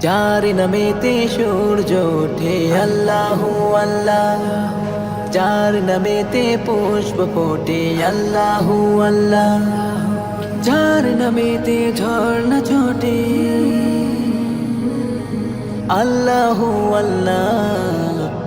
যার নামেতে সূর্য ওঠে আল্লাহ আল্লাহ যার নামেতে পুষ্প ফোটে আল্লাহ আল্লাহ যার নামেতে ঝর্ণা ছোটে আল্লাহ আল্লাহ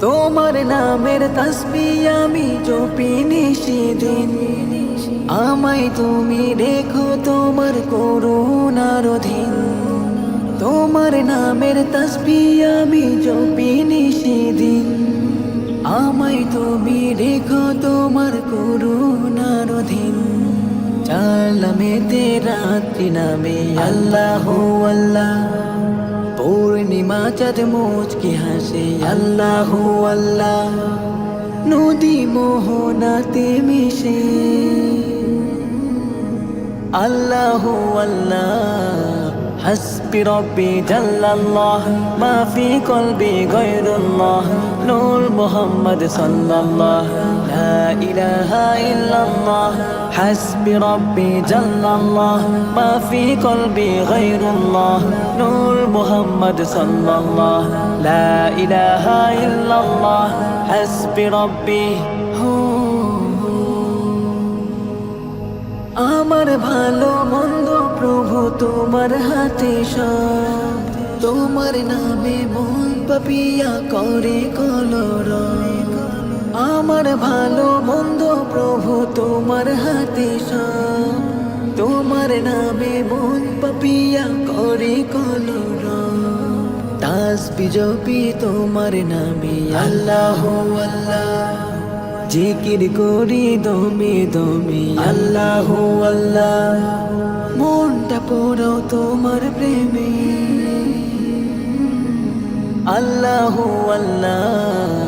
তোমার নামের তসবি আমি জপি নিশিদিন আমায় তুমি দেখো তোমার করুণার অধীন। তোমার নামের তসবি আমি জপি নিশিদিন আমায় তুমি দেখো তোমার করুণার অধীন। চার নামেতে রাত্রি নামে আল্লাহ আল্লাহ। চাঁদ মুচকি হাসে আল্লাহ আল্লাহ নদী মোহনাতে মিশে আল্লাহ আল্লাহ حسبي ربي جل الله ما في قلبي غير الله نور محمد صلى الله لا إله إلا الله حسبي ربي جل الله ما في قلبي غير الله نور মুহাম্মদ সাল্লাল্লাহ লা ইলাহা ইল্লাল্লাহ হাসবি রব্বি আমার ভালো মন্দ প্রভু তোমার হাতে সব। তোমার নামে মন পাপিয়া করে কলর। আমার ভালো মন্দ প্রভু তোমার হাতে সব। তোমার নামে মন পাপিয়া করে কলর। তাসবি জপি তোমার নামে। আল্লাহ আল্লাহ। জিকির করি দমে দমে। আল্লাহ আল্লাহ। মনটা পড়ো তোমার প্রেমে। আল্লাহ আল্লাহ।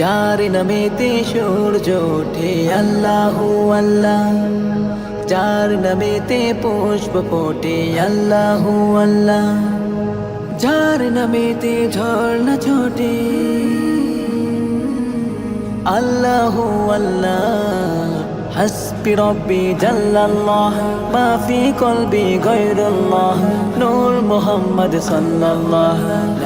যার নামেতে সূর্য ওঠে আল্লাহ আল্লাহ যার নামেতে পুষ্প ফোটে আল্লাহ আল্লাহ যার নামেতে ঝর্ণা ছোটে আল্লাহ আল্লাহ حسبي ربي جل الله ما في قلبي غير الله نور محمد صلى الله لا